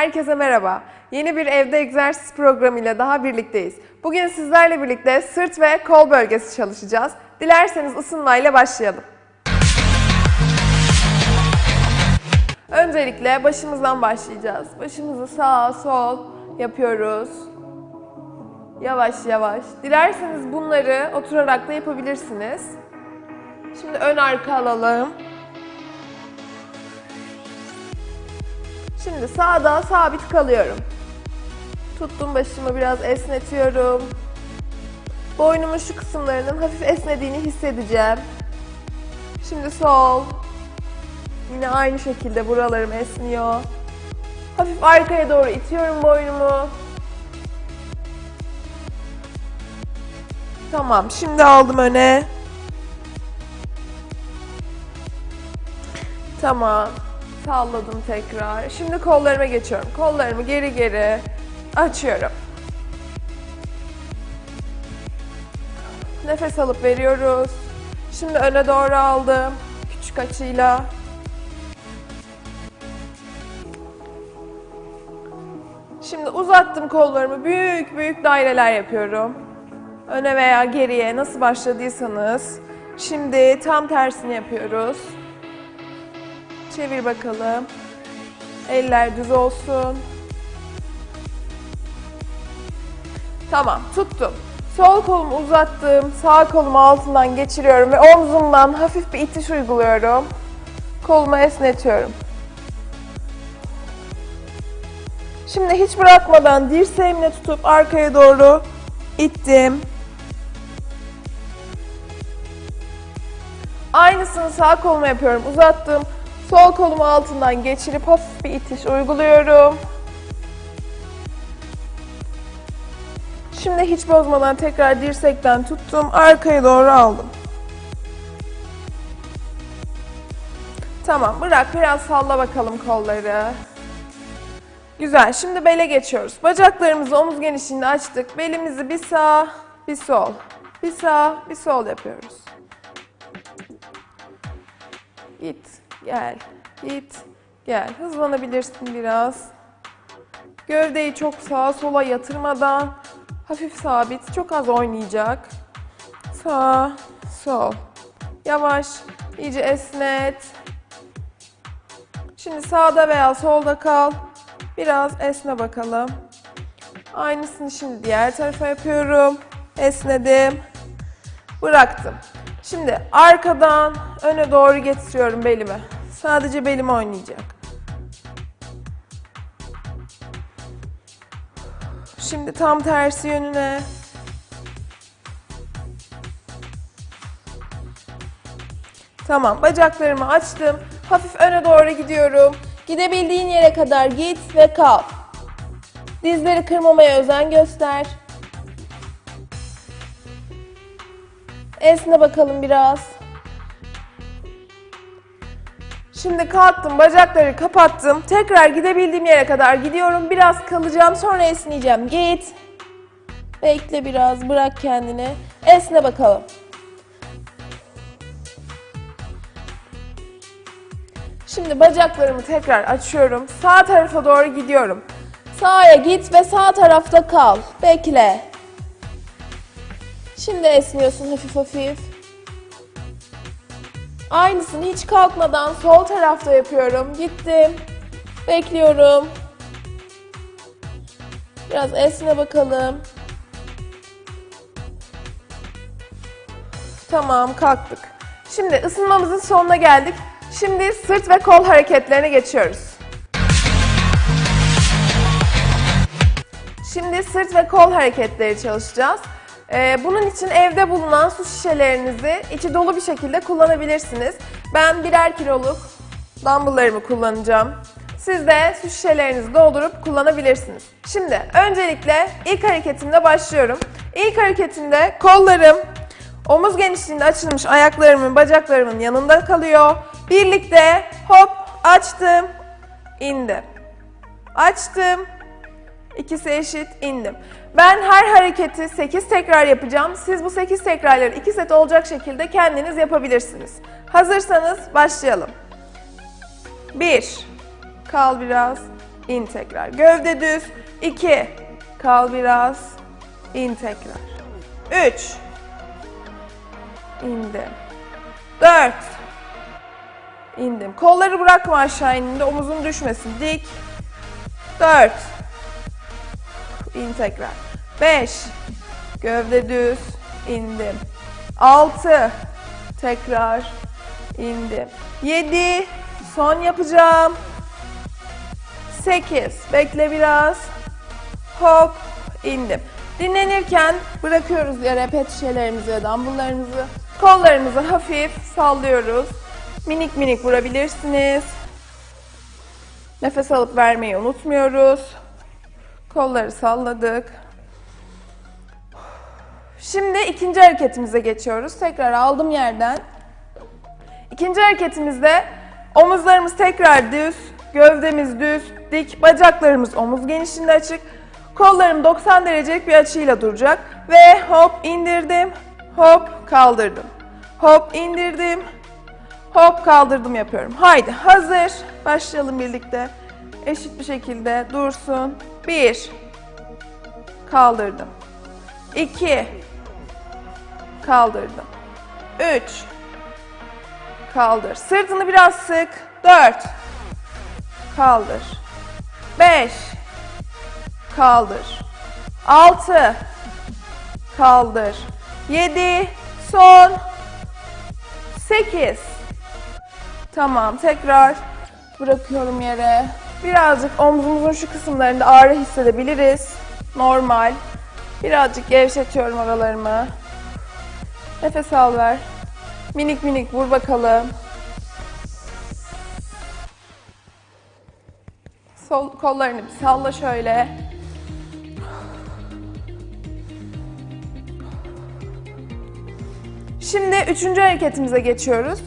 Herkese merhaba. Yeni bir evde egzersiz programıyla daha birlikteyiz. Bugün sizlerle birlikte sırt ve kol bölgesi çalışacağız. Dilerseniz ısınmayla başlayalım. Öncelikle başımızdan başlayacağız. Başımızı sağ, sol yapıyoruz. Yavaş yavaş. Dilerseniz bunları oturarak da yapabilirsiniz. Şimdi ön arka alalım. Şimdi sağda sabit kalıyorum. Tuttum başımı biraz esnetiyorum. Boynumun şu kısımlarının hafif esnediğini hissedeceğim. Şimdi sol. Yine aynı şekilde buralarım esniyor. Hafif arkaya doğru itiyorum boynumu. Tamam, şimdi aldım öne. Tamam. Salladım tekrar. Şimdi kollarıma geçiyorum. Kollarımı geri geri açıyorum. Nefes alıp veriyoruz. Şimdi öne doğru aldım. Küçük açıyla. Şimdi uzattım kollarımı. Büyük büyük daireler yapıyorum. Öne veya geriye nasıl başladıysanız. Şimdi tam tersini yapıyoruz. Çevir bakalım. Eller düz olsun. Tamam, tuttum. Sol kolumu uzattım. Sağ kolumu altından geçiriyorum ve omzumdan hafif bir itiş uyguluyorum. Kolumu esnetiyorum. Şimdi hiç bırakmadan dirseğimle tutup arkaya doğru ittim. Aynısını sağ koluma yapıyorum. Uzattım. Sol kolumu altından geçirip hafif bir itiş uyguluyorum. Şimdi hiç bozmadan tekrar dirsekten tuttum. Arkaya doğru aldım. Tamam bırak biraz salla bakalım kolları. Güzel. Şimdi bele geçiyoruz. Bacaklarımızı omuz genişliğinde açtık. Belimizi bir sağ, bir sol. Bir sağ, bir sol yapıyoruz. Git, gel, git, gel. Hızlanabilirsin biraz. Gövdeyi çok sağa sola yatırmadan hafif sabit, çok az oynayacak. Sağ, sol. Yavaş, iyice esnet. Şimdi sağda veya solda kal. Biraz esne bakalım. Aynısını şimdi diğer tarafa yapıyorum. Esnedim. Bıraktım. Şimdi arkadan öne doğru getiriyorum belimi. Sadece belim oynayacak. Şimdi tam tersi yönüne. Tamam, bacaklarımı açtım. Hafif öne doğru gidiyorum. Gidebildiğin yere kadar git ve kal. Dizleri kırmamaya özen göster. Esne bakalım biraz. Şimdi kalktım, bacakları kapattım. Tekrar gidebildiğim yere kadar gidiyorum. Biraz kalacağım, sonra esneyeceğim. Git. Bekle biraz, bırak kendini. Esne bakalım. Şimdi bacaklarımı tekrar açıyorum. Sağ tarafa doğru gidiyorum. Sağa git ve sağ tarafta kal. Bekle. Şimdi esniyorsun hafif hafif. Aynısını hiç kalkmadan sol tarafta yapıyorum. Gittim. Bekliyorum. Biraz esne bakalım. Tamam kalktık. Şimdi ısınmamızın sonuna geldik. Şimdi sırt ve kol hareketlerine geçiyoruz. Şimdi sırt ve kol hareketleri çalışacağız. Ee, bunun için evde bulunan su şişelerinizi içi dolu bir şekilde kullanabilirsiniz. Ben birer kiloluk dumbbelllarımı kullanacağım. Siz de su şişelerinizi doldurup kullanabilirsiniz. Şimdi öncelikle ilk hareketimle başlıyorum. İlk hareketimde kollarım omuz genişliğinde açılmış ayaklarımın, bacaklarımın yanında kalıyor. Birlikte hop açtım, indim. Açtım, İkisi eşit indim. Ben her hareketi 8 tekrar yapacağım. Siz bu 8 tekrarları 2 set olacak şekilde kendiniz yapabilirsiniz. Hazırsanız başlayalım. 1 Kal biraz. in tekrar. Gövde düz. 2. Kal biraz. in tekrar. 3. indim. 4. indim. Kolları bırakma aşağı indiğinde omuzun düşmesin. Dik. 4. in tekrar. 5. Gövde düz. indim. 6. Tekrar indim. 7. Son yapacağım. 8. Bekle biraz. Hop indim. Dinlenirken bırakıyoruz yere pet şişelerimizi dumbbelllarımızı. Kollarımızı hafif sallıyoruz. Minik minik vurabilirsiniz. Nefes alıp vermeyi unutmuyoruz. Kolları salladık. Şimdi ikinci hareketimize geçiyoruz. Tekrar aldım yerden. İkinci hareketimizde omuzlarımız tekrar düz, gövdemiz düz, dik, bacaklarımız omuz genişliğinde açık. Kollarım 90 derecelik bir açıyla duracak. Ve hop indirdim, hop kaldırdım. Hop indirdim, hop kaldırdım yapıyorum. Haydi hazır. Başlayalım birlikte. Eşit bir şekilde dursun. 1 Kaldırdım. 2 Kaldırdım. 3 Kaldır. Sırtını biraz sık. 4. Kaldır. 5. Kaldır. 6. Kaldır. 7. Son. 8. Tamam. Tekrar bırakıyorum yere. Birazcık omzumuzun şu kısımlarında ağrı hissedebiliriz. Normal. Birazcık gevşetiyorum oralarımı. Nefes al ver. Minik minik vur bakalım. Sol kollarını bir salla şöyle. Şimdi üçüncü hareketimize geçiyoruz.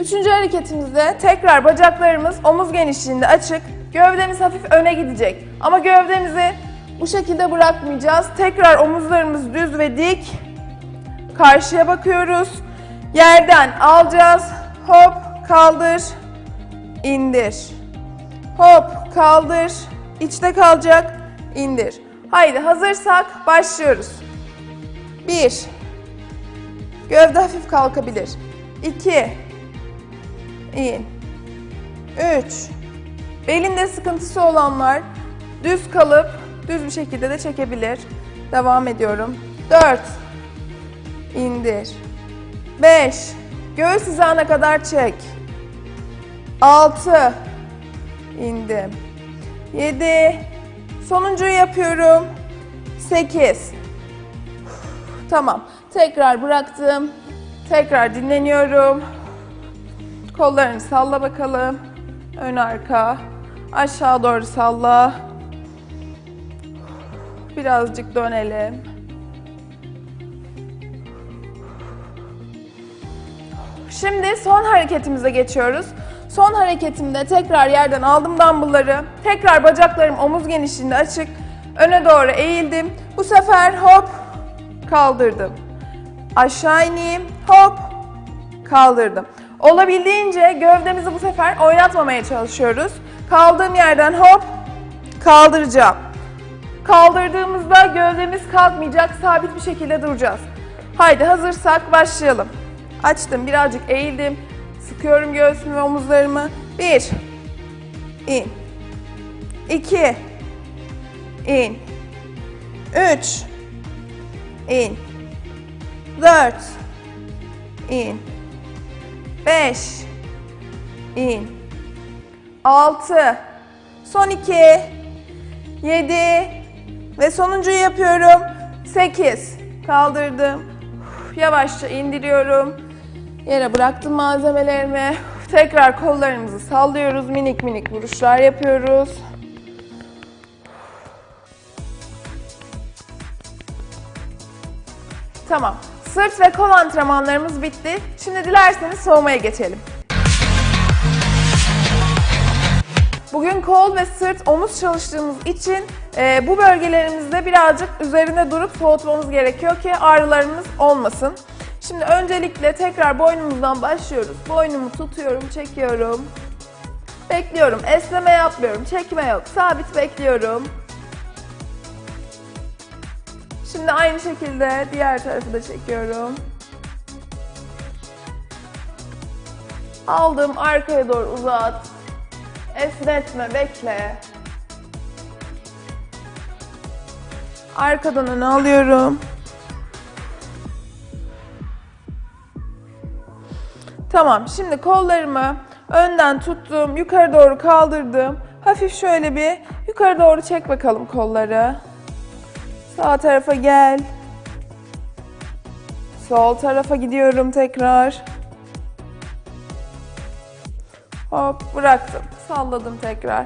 Üçüncü hareketimizde tekrar bacaklarımız omuz genişliğinde açık. Gövdemiz hafif öne gidecek. Ama gövdemizi bu şekilde bırakmayacağız. Tekrar omuzlarımız düz ve dik. Karşıya bakıyoruz. Yerden alacağız. Hop kaldır. indir. Hop kaldır. İçte kalacak. indir. Haydi hazırsak başlıyoruz. 1 Gövde hafif kalkabilir. 2 in. 3 Belinde sıkıntısı olanlar düz kalıp düz bir şekilde de çekebilir. Devam ediyorum. 4 indir. 5. Göğüs hizana kadar çek. 6. indim. 7. Sonuncuyu yapıyorum. 8. Tamam. Tekrar bıraktım. Tekrar dinleniyorum. Kollarını salla bakalım. Ön arka. Aşağı doğru salla. Birazcık dönelim. Şimdi son hareketimize geçiyoruz. Son hareketimde tekrar yerden aldım dumbbellları. Tekrar bacaklarım omuz genişliğinde açık. Öne doğru eğildim. Bu sefer hop kaldırdım. Aşağı ineyim. Hop kaldırdım. Olabildiğince gövdemizi bu sefer oynatmamaya çalışıyoruz. Kaldığım yerden hop kaldıracağım. Kaldırdığımızda gövdemiz kalkmayacak, sabit bir şekilde duracağız. Haydi hazırsak başlayalım. Açtım, birazcık eğildim. Sıkıyorum göğsümü ve omuzlarımı. Bir, in. İki, in. Üç, in. Dört, in. Beş, in. Altı, son iki, yedi ve sonuncuyu yapıyorum. Sekiz, kaldırdım. Yavaşça indiriyorum. Yere bıraktım malzemelerimi. Tekrar kollarımızı sallıyoruz. Minik minik vuruşlar yapıyoruz. Tamam. Sırt ve kol antrenmanlarımız bitti. Şimdi dilerseniz soğumaya geçelim. Bugün kol ve sırt, omuz çalıştığımız için e, bu bölgelerimizde birazcık üzerinde durup soğutmamız gerekiyor ki ağrılarımız olmasın. Şimdi öncelikle tekrar boynumuzdan başlıyoruz. Boynumu tutuyorum, çekiyorum. Bekliyorum. Esneme yapmıyorum. Çekme yok. Sabit bekliyorum. Şimdi aynı şekilde diğer tarafı da çekiyorum. Aldım arkaya doğru uzat. Esnetme, bekle. Arkadan öne alıyorum. Tamam, şimdi kollarımı önden tuttum, yukarı doğru kaldırdım. Hafif şöyle bir yukarı doğru çek bakalım kolları. Sağ tarafa gel. Sol tarafa gidiyorum tekrar. Hop bıraktım. Salladım tekrar.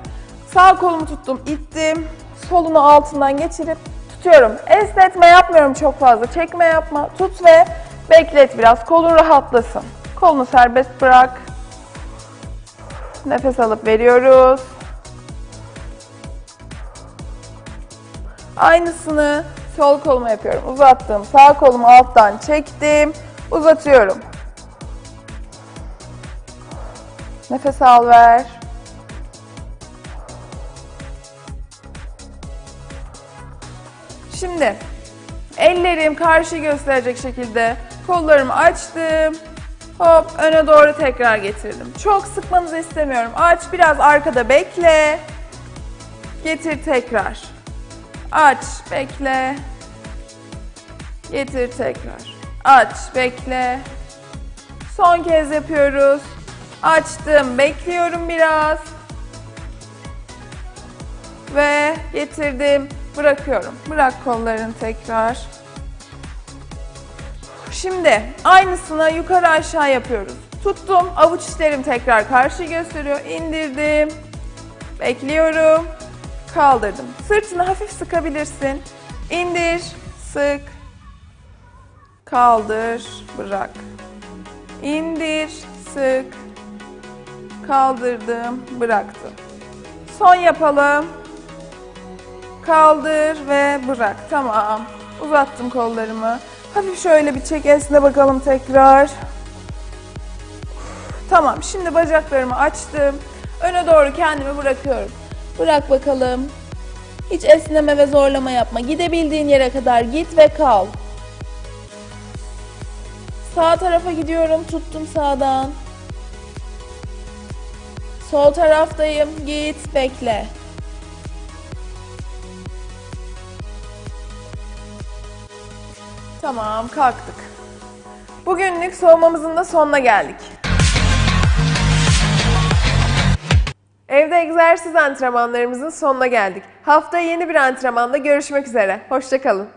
Sağ kolumu tuttum, ittim. Solunu altından geçirip tutuyorum. Esnetme yapmıyorum çok fazla. Çekme yapma. Tut ve beklet biraz. Kolun rahatlasın. Kolunu serbest bırak. Nefes alıp veriyoruz. Aynısını sol koluma yapıyorum. Uzattım. Sağ kolumu alttan çektim. Uzatıyorum. Nefes al ver. Şimdi ellerim karşı gösterecek şekilde kollarımı açtım. Hop öne doğru tekrar getirdim. Çok sıkmanızı istemiyorum. Aç biraz arkada bekle. Getir tekrar. Aç, bekle. Getir tekrar. Aç, bekle. Son kez yapıyoruz. Açtım, bekliyorum biraz. Ve getirdim, bırakıyorum. Bırak kollarını tekrar. Şimdi aynısını yukarı aşağı yapıyoruz. Tuttum, avuç içlerim tekrar karşı gösteriyor. İndirdim. Bekliyorum. Kaldırdım. Sırtını hafif sıkabilirsin. İndir, sık. Kaldır, bırak. İndir, sık. Kaldırdım, bıraktım. Son yapalım. Kaldır ve bırak. Tamam. Uzattım kollarımı. Hafif şöyle bir çek esne bakalım tekrar. Tamam. Şimdi bacaklarımı açtım. Öne doğru kendimi bırakıyorum. Bırak bakalım. Hiç esneme ve zorlama yapma. Gidebildiğin yere kadar git ve kal. Sağ tarafa gidiyorum. Tuttum sağdan. Sol taraftayım. Git, bekle. Tamam, kalktık. Bugünlük soğumamızın da sonuna geldik. Evde egzersiz antrenmanlarımızın sonuna geldik. Haftaya yeni bir antrenmanda görüşmek üzere. Hoşçakalın.